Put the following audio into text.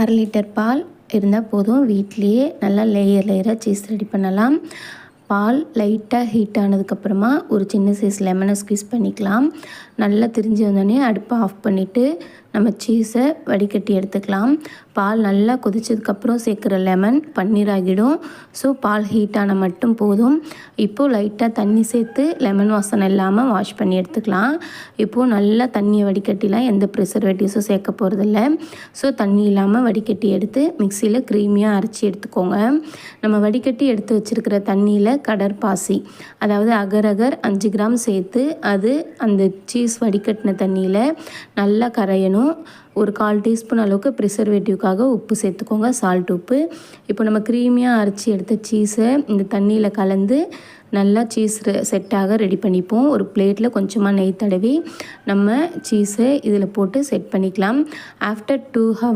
அரை லிட்டர் பால் இருந்தால் போதும். வீட்லேயே நல்லா லேயர் லேயராக சீஸ் ரெடி பண்ணலாம். பால் லைட்டாக ஹீட் ஆனதுக்கப்புறமா ஒரு சின்ன சைஸ் லெமனை ஸ்க்வீஸ் பண்ணிக்கலாம். நல்லா திரிஞ்சு வந்தோடனே அடுப்பை ஆஃப் பண்ணிவிட்டு நம்ம சீஸை வடிகட்டி எடுத்துக்கலாம். பால் நல்லா கொதிச்சதுக்கப்புறம் சேர்க்குற லெமன் பன்னீர் ஆகிடும். ஸோ பால் ஹீட்டான மட்டும் போதும். இப்போது லைட்டாக தண்ணி சேர்த்து லெமன் வாசனை இல்லாமல் வாஷ் பண்ணி எடுத்துக்கலாம். இப்போது நல்லா தண்ணியை வடிகட்டிலாம் எந்த ப்ரிசர்வேட்டிவ்ஸும் சேர்க்க போகிறதில்ல ஸோ தண்ணி இல்லாமல் வடிகட்டி எடுத்து மிக்சியில் க்ரீமியாக அரைச்சி எடுத்துக்கோங்க. நம்ம வடிகட்டி எடுத்து வச்சுருக்கிற தண்ணியில் கடற்பாசி அதாவது அகர் அகர் அஞ்சு கிராம் சேர்த்து அது அந்த சீஸ் வடிகட்டின தண்ணியில் நல்லா கரையணும். ஒரு கால் டீஸ்பூன் அளவுக்கு ப்ரிசர்வேட்டிவ்க்காக உப்பு சேர்த்துக்கோங்க. சால்ட் உப்பு. இப்போ நம்ம க்ரீமியாக அரைச்சி எடுத்த சீஸை இந்த தண்ணியில் கலந்து நல்லா சீஸ் செட்டாக ரெடி பண்ணிப்போம். ஒரு பிளேட்டில் கொஞ்சமாக நெய் தடவி நம்ம சீஸை இதில் போட்டு செட் பண்ணிக்கலாம். After two hour